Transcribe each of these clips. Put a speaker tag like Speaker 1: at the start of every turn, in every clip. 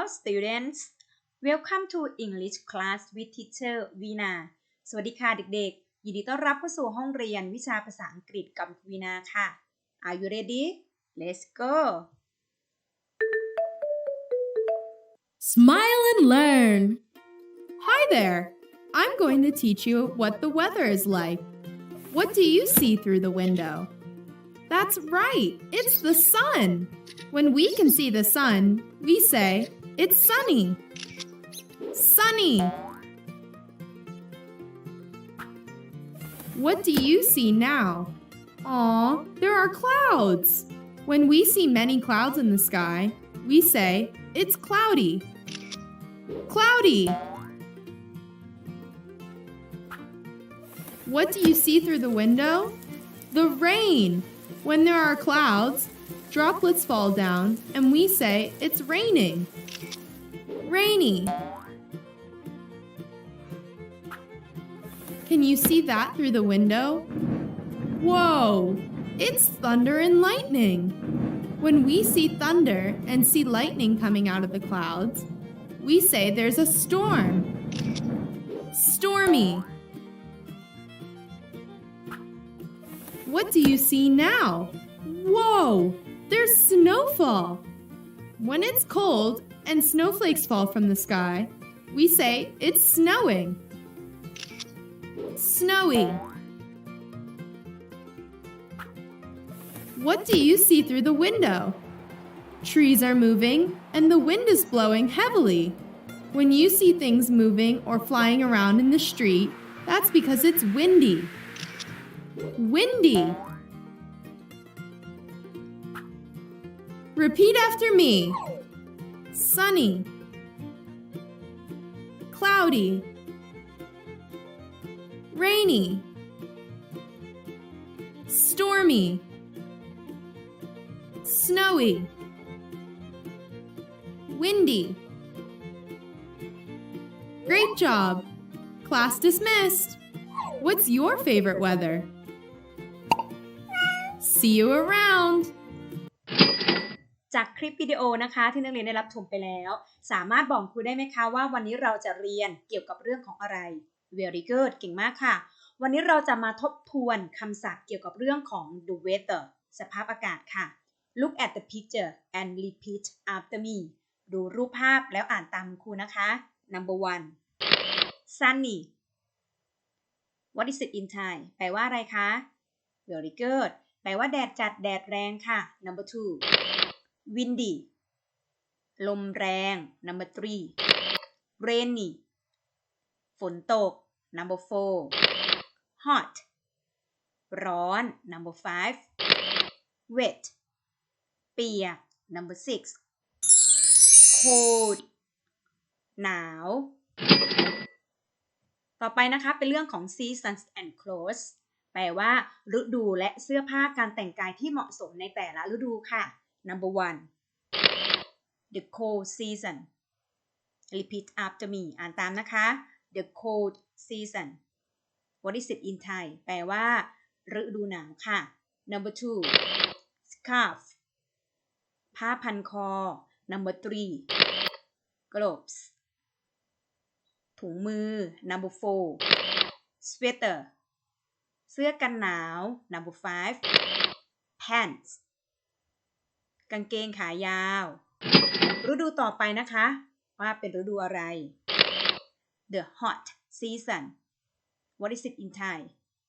Speaker 1: Hello students Welcome to English class with teacher Vina สวัสดีค่ะเด็กๆ ยินดีต้อนรับเข้าสู่ห้องเรียนวิชาภาษาอังกฤษกับวีนาค่ะ Are you ready Let's go
Speaker 2: Smile and learn. Hi there. I'm going to teach you what the weather is like. What do you see through the window? That's right. It's the sun. When we can see the sun, we say, it's sunny. Sunny. What do you see now? Aw, there are clouds. When we see many clouds in the sky, we say, it's cloudy. Cloudy. What do you see through the window? The rain. When there are clouds, droplets fall down and we say it's raining. Rainy. Can you see that through the window? Whoa! It's thunder and lightning. When we see thunder and see lightning coming out of the clouds, we say there's a storm. Stormy. What do you see now? Whoa! There's snowfall. When it's cold and snowflakes fall from the sky, we say it's snowing. Snowy. What do you see through the window? Trees are moving and the wind is blowing heavily. When you see things moving or flying around in the street, that's because it's windy. Windy. Repeat after me. Sunny. Cloudy. Rainy. Stormy. Snowy. Windy. Great job. Class dismissed. What's your favorite weather? See you around.
Speaker 1: จากคลิปวิดีโอนะคะที่นักเรียนได้รับชมไปแล้ว สามารถบอกครูได้ไหมคะว่าวันนี้เราจะเรียนเกี่ยวกับเรื่องของอะไร Very good เก่งมากค่ะ วันนี้เราจะมาทบทวนคำศัพท์เกี่ยวกับเรื่องของ the weather สภาพอากาศค่ะ Look at the picture and repeat after me ดูรูปภาพแล้วอ่านตามครูนะคะ Number one sunny What is it in Thai แปลว่าอะไรคะ Very good แปลว่าแดดจัดแดดแรงค่ะ Number two windy ลมแรง number three rainy ฝนตก number four hot ร้อน number five wet เปียก number six cold หนาว ต่อไปนะคะเป็นเรื่องของ seasons and clothes แปลว่า ฤดูและเสื้อผ้าการแต่งกายที่เหมาะสมในแต่ละฤดูค่ะ Number one the cold season repeat after me อ่านตามนะคะ the cold season what is it in Thai แปลว่า ฤดูหนาวค่ะ number two scarf ผ้าพันคอ number three gloves ถุงมือ number four sweater เสื้อกันหนาว number five pants กางเกงขายาว ฤดูต่อไปนะคะ ว่าเป็นฤดูอะไร the hot season what is it in Thai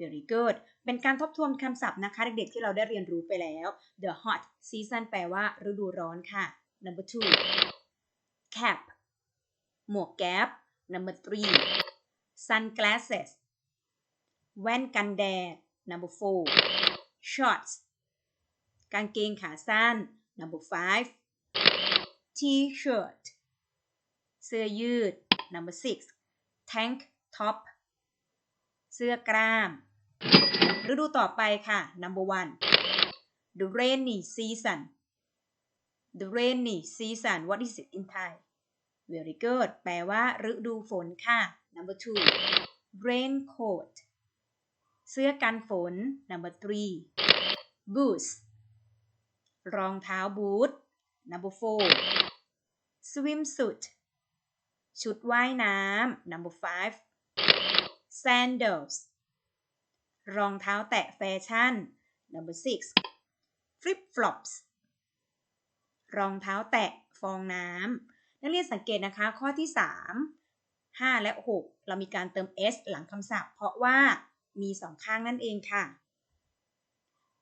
Speaker 1: very good เป็นการทบทวนคำศัพท์นะคะ เด็กๆที่เราได้เรียนรู้ไปแล้ว the hot season แปลว่าฤดูร้อนค่ะ number two cap หมวกแก๊ป number three sunglasses แว่นกันแดด number four shorts กางเกงขาสั้น number five t-shirt เสื้อยืด number six tank top เสื้อกล้าม ฤดูต่อไปค่ะ number one the rainy season the rainy season what is it in Thai very good แปลว่า ฤดูฝนค่ะ number two raincoat เสื้อกันฝน number three boots รองเท้าบูท number four swimsuit ชุดว่ายน้ำ number five sandals รองเท้าแตะแฟชั่น number six flip flops รองเท้าแตะฟองน้ำ นักเรียนสังเกตนะคะข้อที่ 3 5 และ 6 เรามีการเติม s หลังคำศัพท์ เพราะว่ามีสองข้างนั่นเองค่ะ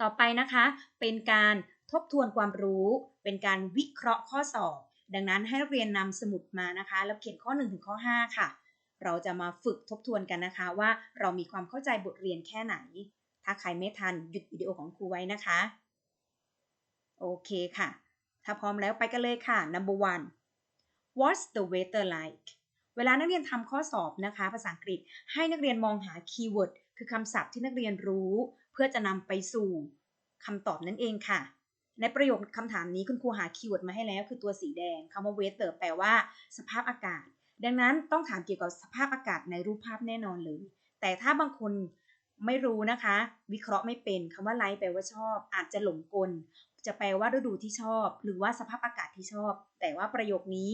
Speaker 1: ต่อไปนะคะ เป็นการ ทบทวนความรู้ เป็นการวิเคราะห์ข้อสอบ ดังนั้นให้เรียนนำสมุดมานะคะ แล้วเขียนข้อ 1 ถึงข้อ 5 ค่ะ เราจะมาฝึกทบทวนกันนะคะว่าเรามีความเข้าใจบทเรียนแค่ไหน ถ้าใครไม่ทันหยุดวิดีโอของครูไว้นะคะ โอเคค่ะ ถ้าพร้อมแล้วไปกันเลยค่ะ number one What's the weather like เวลานักเรียนทำข้อสอบนะคะ ภาษาอังกฤษให้นักเรียนมองหาคีย์เวิร์ดคือคำศัพท์ที่นักเรียนรู้ เพื่อจะนำไปสู่คำตอบนั่นเองค่ะ ในประโยคคำถามนี้คุณครูหาคีย์เวิร์ดมาให้แล้ว คือตัวสีแดงคำว่า weather แปลว่า สภาพอากาศ ดังนั้นต้องถามเกี่ยวกับสภาพอากาศในรูปภาพแน่นอนเลย แต่ถ้าบางคนไม่รู้นะคะ วิเคราะห์ไม่เป็นคำว่า like แปลว่าชอบ อาจจะหลงกล จะแปลว่าฤดูที่ชอบ หรือว่าสภาพอากาศที่ชอบ แต่ว่าประโยคนี้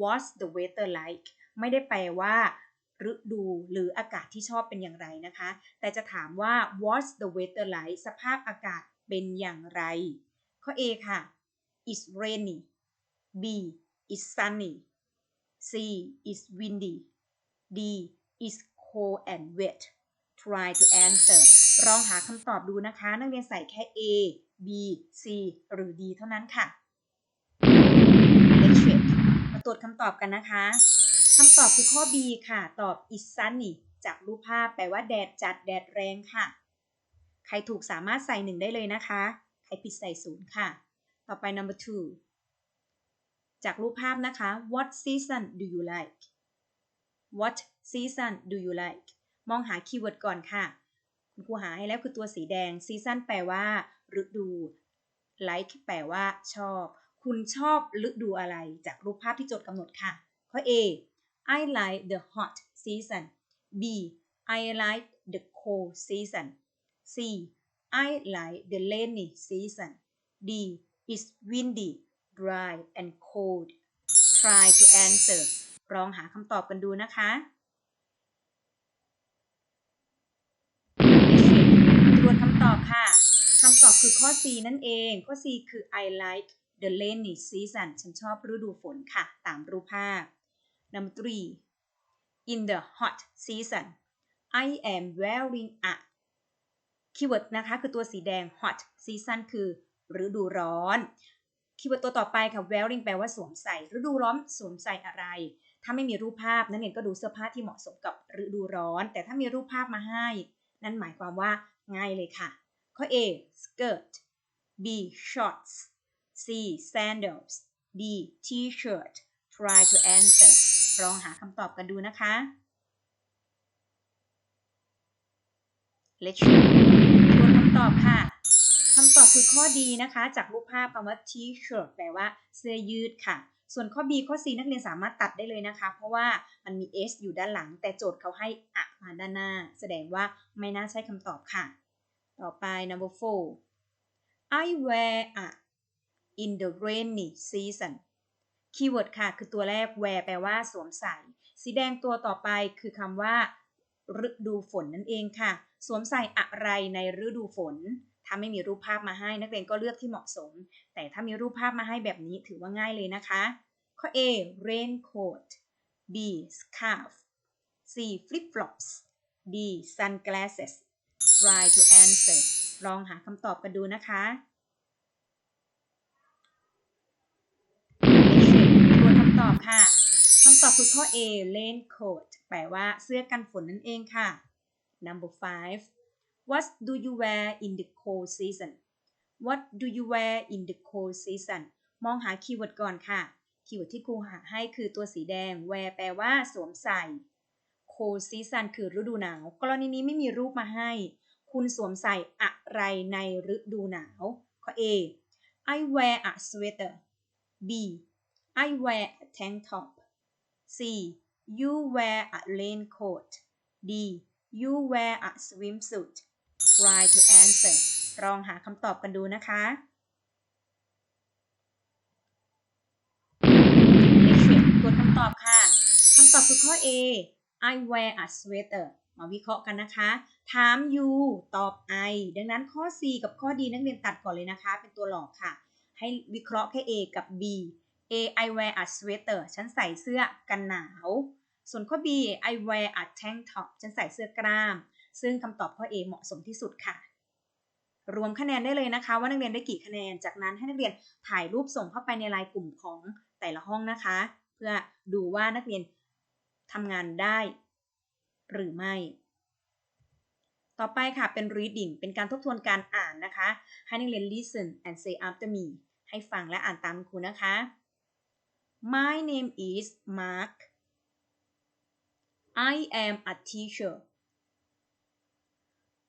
Speaker 1: what's the weather like ไม่ได้แปลว่าฤดูหรืออากาศที่ชอบเป็นอย่างไรนะคะ แต่จะถามว่า what's the weather like สภาพอากาศเป็นอย่างไร ข้อ A ค่ะ is rainy B is sunny C is windy D is cold and wet try to answer ลองหาคำตอบดูนะคะ นักเรียนใส่แค่ A B C หรือ D เท่านั้นค่ะ Let's check มาตรวจคำตอบกันนะคะคำตอบคือข้อ B ค่ะ ตอบ is sunny จากรูปภาพแปลว่าแดดจัดแดดแรงค่ะ ใครถูกสามารถใส่หนึ่งได้เลยนะคะ ใครผิดใส่ศูนย์ค่ะ ต่อไป number two จากรูปภาพนะคะ what season do you like what season do you like มองหาคีย์เวิร์ดก่อนค่ะ คุณครูหาให้แล้วคือตัวสีแดง season แปลว่า ฤดู like แปลว่าชอบ คุณชอบฤดูอะไร จากรูปภาพที่โจทย์กำหนดค่ะ ข้อ A I like the hot season B I like the cold season C I like the rainy season D It's windy dry and cold try to answer ลองหาคำตอบกันดูนะคะ ทวนคำตอบค่ะคำตอบคือข้อ C นั่นเอง ข้อ C คือ I like the rainy season ฉันชอบฤดูฝนค่ะ ตามรูปภาพ number three in the hot season I am wearing a คีย์เวิร์ดนะคะคือตัวสีแดง hot season คือฤดูร้อน คีย์เวิร์ดตัวต่อไปค่ะ wearing แปลว่าสวมใส่ ฤดูร้อนสวมใส่อะไร ถ้าไม่มีรูปภาพนั่นเองก็ดูเสื้อผ้าที่เหมาะสมกับฤดูร้อน แต่ถ้ามีรูปภาพมาให้ นั่นหมายความว่าง่ายเลยค่ะ ข้อ A skirt B shorts C sandals D t-shirt try to answer ลองหาคำตอบกันดูนะคะ Let's check ทวนคำตอบค่ะคำตอบคือข้อดีนะคะ จากรูปภาพคำว่า t-shirt แปลว่าเสื้อยืดค่ะ ส่วนข้อ B ข้อ C นักเรียนสามารถตัดได้เลยนะคะ เพราะว่ามันมี s อยู่ด้านหลัง แต่โจทย์เขาให้อะมาด้านหน้า แสดงว่าไม่น่าใช่คำตอบค่ะ ต่อไป number four I wear a in the rainy season คีย์เวิร์ดค่ะ คือตัวแรก wear แปลว่าสวมใส่ สีแดงตัวต่อไปคือคำว่า ฤดูฝนนั่นเองค่ะ สวมใส่อะไรในฤดูฝน ถ้าไม่มีรูปภาพมาให้นักเรียนก็เลือกที่เหมาะสม แต่ถ้ามีรูปภาพมาให้แบบนี้ถือว่าง่ายเลยนะคะ ข้อ A raincoat B scarf C flip flops D sunglasses try to answer ลองหาคำตอบกันดูนะคะตัวคำตอบค่ะ คำตอบคือข้อ A raincoat แปลว่าเสื้อกันฝนนั่นเองค่ะ number five what do you wear in the cold season what do you wear in the cold season มองหาคีย์เวิร์ดก่อนค่ะ คีย์เวิร์ดที่ครูหาให้คือตัวสีแดง wear แปลว่าสวมใส่ cold season คือฤดูหนาว กรณีนี้ไม่มีรูปมาให้ คุณสวมใส่อะไรในฤดูหนาว ข้อ A I wear a sweater B I wear a tank top C you wear a raincoat D you wear a swimsuit try to answer ลองหาคำตอบกันดูนะคะ Let's ำตอบค่ะคำตอบคือข้อ A I wear a sweater มาวิเคราะห์กันนะคะ ถาม you ตอบ I ดังนั้นข้อ C กับข้อ D นักเรียนตัดก่อนเลยนะคะ เป็นตัวหลอกค่ะ ให้วิเคราะห์แค่ A กับ B A I wear a sweater ฉันใส่เสื้อกันหนาว ส่วนข้อ B I wear a tank top ฉันใส่เสื้อกล้าม ซึ่งคำตอบข้อ A เหมาะสมที่สุดค่ะ รวมคะแนนได้เลยนะคะ ว่านักเรียนได้กี่คะแนน จากนั้นให้นักเรียนถ่ายรูปส่งเข้าไปในไลน์กลุ่มของแต่ละห้องนะคะ เพื่อดูว่านักเรียนทำงานได้ หรือไม่ ต่อไปค่ะเป็น reading เป็นการทบทวนการอ่านนะคะ ให้นักเรียน listen and say after me ให้ฟังและอ่านตามครูนะคะ My name is Mark. I am a teacher.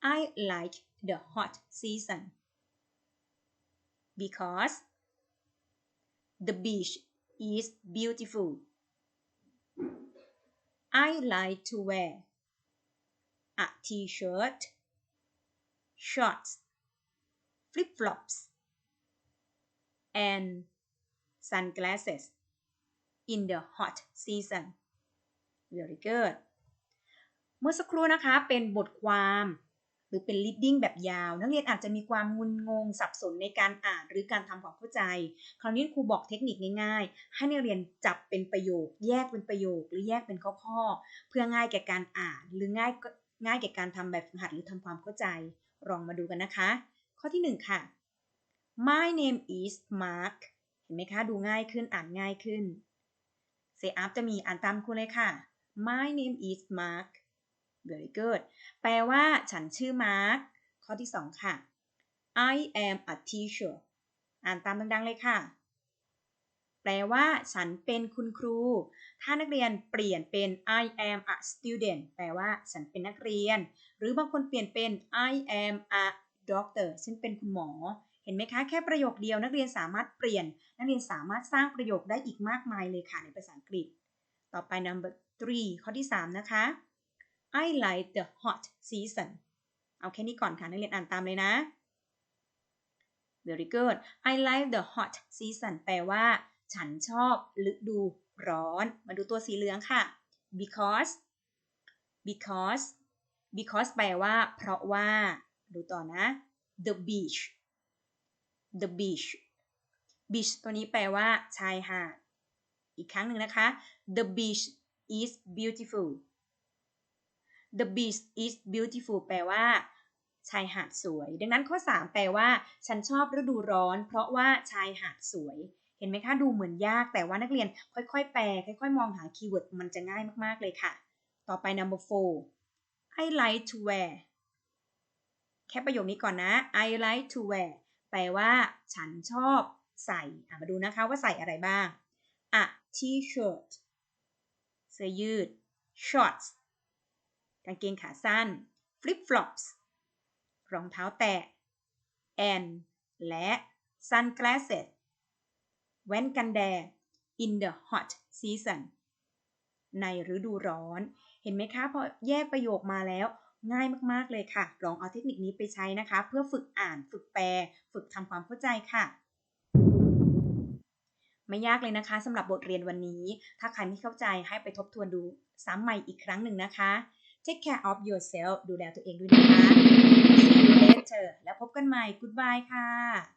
Speaker 1: I like the hot season because the beach is beautiful. I like to wear a t-shirt, shorts, flip-flops, and sunglasses in the hot season. Very good. เมื่อสักครู่นะคะเป็นบทความหรือเป็น reading แบบยาว นักเรียนอาจจะมีความงุนงงสับสนในการอ่านหรือการทำความเข้าใจ คราวนี้ครูบอกเทคนิคง่ายๆ ให้นักเรียนจับเป็นประโยค แยกเป็นประโยค หรือแยกเป็นข้อๆ เพื่อง่ายแก่การอ่านหรือง่ายง่ายแก่การทำแบบฝึกหัดหรือทำความเข้าใจ ลองมาดูกันนะคะ ข้อที่หนึ่งค่ะ My name is Mark เห็นไหมคะ ดูง่ายขึ้นอ่านง่ายขึ้น Say after me อ่านตามครูเลยค่ะ My name is Mark very good แปลว่าฉันชื่อมาร์คข้อที่สองค่ะ I am a teacher อ่านตามดังๆเลยค่ะ แปลว่าฉันเป็นคุณครู ถ้านักเรียนเปลี่ยนเป็น I am a student แปลว่าฉันเป็นนักเรียน หรือบางคนเปลี่ยนเป็น I am a doctor ฉันเป็นคุณหมอ เห็นไหมคะแค่ประโยคเดียวนักเรียนสามารถเปลี่ยน นักเรียนสามารถสร้างประโยคได้อีกมากมายเลยค่ะในภาษาอังกฤษ ต่อไป number three ข้อที่ 3 นะคะ I like the hot season เอาแค่นี้ก่อนค่ะนักเรียนอ่านตามเลยนะ very good I like the hot season แปลว่า ฉันชอบฤดูร้อน มาดูตัวสีเหลืองค่ะ because because because แปลว่า เพราะว่า ดูต่อนะ the beach the beach beach ตัวนี้แปลว่าชายหาด อีกครั้งหนึ่งนะคะ the beach is beautiful the beach is beautiful แปลว่าชายหาดสวย ดังนั้นข้อ 3 แปลว่า ฉันชอบฤดูร้อน เพราะว่าชายหาดสวย เห็นไหมคะ ดูเหมือนยาก แต่ว่านักเรียนค่อยๆ แปล ค่อยๆ มองหาคีย์เวิร์ด มันจะง่ายมากๆ เลยค่ะ ต่อไป number four I like to wear แค่ประโยคนี้ก่อนนะ I like to wear ลว่า ฉันชอบใส่มาดูนะคะว่าใส่อะไรบ้าง a t-shirt เสื้อยืด shorts กางเกงขาสั้น flip flops รองเท้าแตะ and และ sunglasses แว่นกันแดด in the hot season ในฤดูร้อน เห็นไหมคะ พอแยกประโยคมาแล้ว ง่ายมากๆเลยค่ะ ลองเอาเทคนิคนี้ไปใช้นะคะ เพื่อฝึกอ่าน ฝึกแปล ฝึกทำความเข้าใจค่ะ ไม่ยากเลยนะคะสำหรับบทเรียนวันนี้ ถ้าใครไม่เข้าใจให้ไปทบทวนดูซ้ำใหม่อีกครั้งหนึ่งนะคะ Take care of yourself ดูแลตัวเองด้วยนะคะ See you later แล้วพบกันใหม่ Goodbye ค่ะ